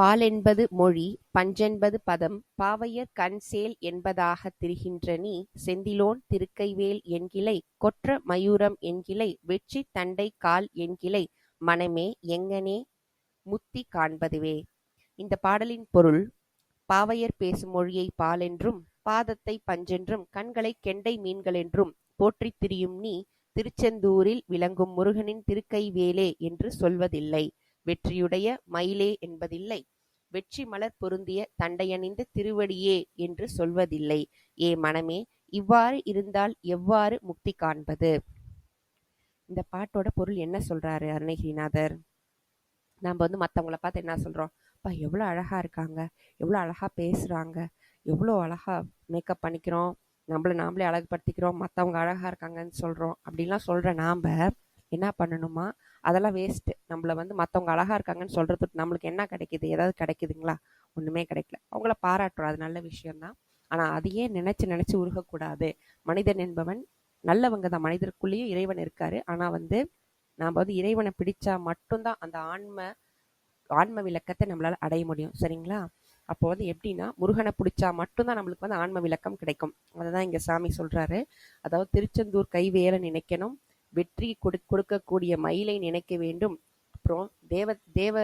பாலென்பது மொழி, பஞ்சென்பது பதம், பாவையர் கண்சேல் என்பதாகத் திரிகின்ற நீ, செந்திலோன் திருக்கைவேல் என்கிலை, கொற்ற மயூரம் என்கிலை, வெற்றி தண்டைக் கால் என்கிலை, மனமே எங்ஙனே முத்தி காண்பதுவே. இந்த பாடலின் பொருள் பாவையர் பேசும் மொழியைப் பாலென்றும், பாதத்தைப் பஞ்சென்றும், கண்களைக் கெண்டை மீன்களென்றும் போற்றித் திரியும் நீ, திருச்செந்தூரில் விளங்கும் முருகனின் திருக்கைவேலே என்று சொல்வதில்லை. வெற்றியுடைய மயிலே என்பதில்லை. வெற்றி மலர் பொருந்திய தண்டையணிந்த திருவடியே என்று சொல்வதில்லை. ஏ மனமே, இவ்வாறு இருந்தால் எவ்வாறு முக்தி காண்பது? இந்த பாட்டோட பொருள் என்ன சொல்றாரு அருணகிரிநாதர்? நம்ம வந்து மற்றவங்கள பார்த்து என்ன சொல்றோம்? அப்பா எவ்வளோ அழகா இருக்காங்க, எவ்வளோ அழகா பேசுறாங்க, எவ்வளோ அழகா மேக்கப் பண்ணிக்கிறோம், நம்மள நாமளே அழகுபடுத்திக்கிறோம், மற்றவங்க அழகா இருக்காங்கன்னு சொல்றோம். அப்படிலாம் சொல்ற நாம என்ன பண்ணணுமா? அதெல்லாம் வேஸ்ட்டு நம்மள வந்து மற்றவங்க அழகாக இருக்காங்கன்னு சொல்கிறது நம்மளுக்கு என்ன கிடைக்குது? ஏதாவது கிடைக்குதுங்களா? ஒன்றுமே கிடைக்கல. அவங்கள பாராட்டுறோம். அது நல்ல விஷயம் தான். அதையே நினச்சி நினச்சி உருகக்கூடாது. மனிதன் என்பவன் நல்லவங்க தான். மனிதருக்குள்ளேயும் இறைவன் இருக்காரு. ஆனால் வந்து நாம் வந்து இறைவனை பிடிச்சா மட்டும்தான் அந்த ஆன்ம ஆன்ம விளக்கத்தை நம்மளால் அடைய முடியும். சரிங்களா? அப்போ வந்து எப்படின்னா முருகனை பிடிச்சா மட்டும்தான் நம்மளுக்கு வந்து ஆன்ம விளக்கம் கிடைக்கும். அதை தான் இங்கே சாமி சொல்கிறாரு அதாவது திருச்செந்தூர் கைவேலை நினைக்கணும். வெற்றி கொடு கொடுக்கக்கூடிய மயிலை நினைக்க வேண்டும். அப்புறம் தேவ தேவ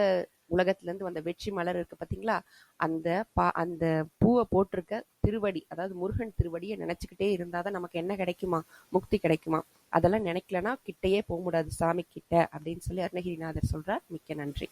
உலகத்துலேருந்து வந்த வெற்றி மலர் இருக்கு பார்த்தீங்களா அந்த பா அந்த பூவை போட்டிருக்க திருவடி அதாவது முருகன் திருவடியை நினச்சிக்கிட்டே இருந்தால் தான் நமக்கு என்ன கிடைக்குமா? முக்தி கிடைக்குமா? அதெல்லாம் நினைக்கலனா கிட்டையே போக முடியாது சாமி கிட்ட அப்படின்னு சொல்லி அருணகிரிநாதர் சொல்கிறார் மிக்க நன்றி.